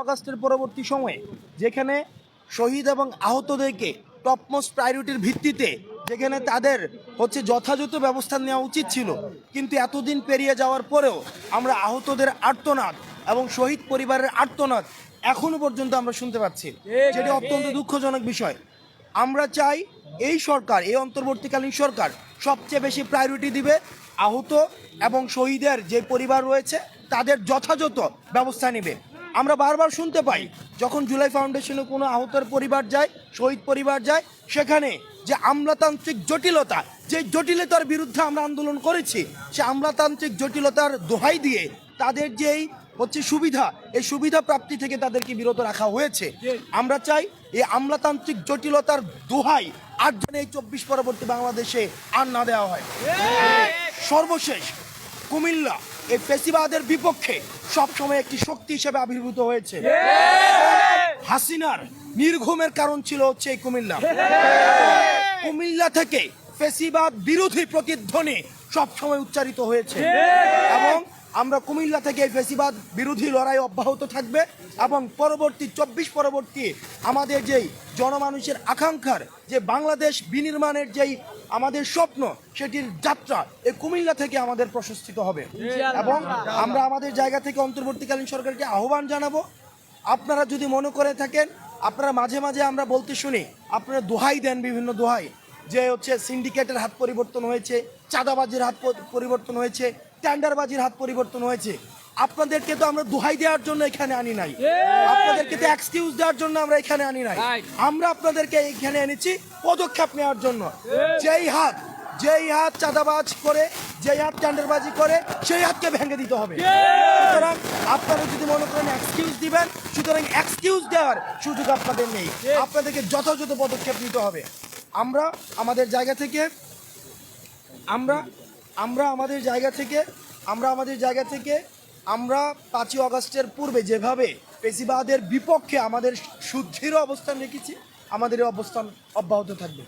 আগস্টের পরবর্তী সময়ে, যেখানে শহীদ এবং আহতদেরকে টপমোস্ট প্রায়োরিটির ভিত্তিতে যেখানে তাদের হচ্ছে যথাযথ ব্যবস্থা নেওয়া উচিত ছিল। কিন্তু এতদিন পেরিয়ে যাওয়ার পরেও আমরা আহতদের আর্তনাদ এবং শহীদ পরিবারের আর্তনাদ এখনও পর্যন্ত আমরা শুনতে পাচ্ছি। যেটি অত্যন্ত দুঃখজনক বিষয়। আমরা চাই এই সরকার, এই অন্তর্বর্তীকালীন সরকার সবচেয়ে বেশি প্রায়োরিটি দিবে আহত এবং শহীদের যে পরিবার রয়েছে, তাদের যথাযথ ব্যবস্থা নেবে। আমরা বারবার শুনতে পাই, যখন জুলাই ফাউন্ডেশনে কোনো আহতের পরিবার যায়, শহীদ পরিবার যায়, সেখানে যে আমলাতান্ত্রিক জটিলতা, যে জটিলতার বিরুদ্ধে আমরা আন্দোলন করেছি, সে আমলাতান্ত্রিক জটিলতার দোহাই দিয়ে তাদের যেই হচ্ছে সুবিধা, এই সুবিধা প্রাপ্তি থেকে তাদেরকে বিরত রাখা হয়েছে। আমরা চাই এই আমলাতান্ত্রিক জটিলতার দোহাই আর যেন এই চব্বিশ পরবর্তী বাংলাদেশে আর না দেওয়া হয়। সর্বশেষ কুমিল্লা এই ফেসিবাদের বিপক্ষে সবসময় একটি শক্তি হিসেবে আবির্ভূত হয়েছে। হাসিনার নির্ঘুমের কারণ ছিল হচ্ছে এই কুমিল্লা। কুমিল্লা থেকে ফেসিবাদ বিরোধী প্রতিধ্বনি সবসময় উচ্চারিত হয়েছে। এবং আমরা কুমিল্লা থেকে এই ফেসিবাদ বিরোধী লড়াই অব্যাহত থাকবে এবং পরবর্তী চব্বিশ পরবর্তী আমাদের যেই জনমানুষের আকাঙ্ক্ষার যে বাংলাদেশ বিনির্মাণের যেই আমাদের স্বপ্ন সেটির যাত্রা এই কুমিল্লা থেকে আমাদের প্রশস্তিত হবে। এবং আমরা আমাদের জায়গা থেকে অন্তর্বর্তীকালীন সরকারকে আহ্বান জানাব। আপনারা যদি মনে করে থাকেন আপনারা মাঝে মাঝে আমরা বলতে শুনি আপনারা দোহাই দেন বিভিন্ন দোহাই। যে হচ্ছে সিন্ডিকেটের হাত পরিবর্তন হয়েছে চাঁদাবাজির হাত পরিবর্তন হয়েছে টেন্ডারবাজির হাত পরিবর্তন হয়েছে। আপনাদেরকে তো আমরা দোহাই দেওয়ার জন্য এখানে আনি নাই। আপনাদেরকে তো এক্সকিউজ দেওয়ার জন্য আমরা এখানে আনি নাই। আমরা আপনাদেরকে এখানে এনেছি পদক্ষেপ নেওয়ার জন্য। যেই হাত যেই হাত চাঁদাবাজ করে যেই হাত টেন্ডারবাজি করে সেই হাতকে ভেঙে দিতে হবে। সুতরাং আপনারা যদি মনে করেন এক্সকিউজ দিবেন সুতরাং এক্সকিউজ দেওয়ার সুযোগ আপনাদের নেই। আপনাদেরকে যথাযথ পদক্ষেপ নিতে হবে। আমরা আমাদের জায়গা থেকে, আমরা আমরা আমাদের জায়গা থেকে, আমরা আমাদের জায়গা থেকে, আমরা পাঁচই অগস্টের পূর্বে যেভাবে পেশিবাদের বিপক্ষে আমাদের সুদৃঢ় অবস্থান রেখেছি, আমাদের অবস্থান অব্যাহত থাকবে।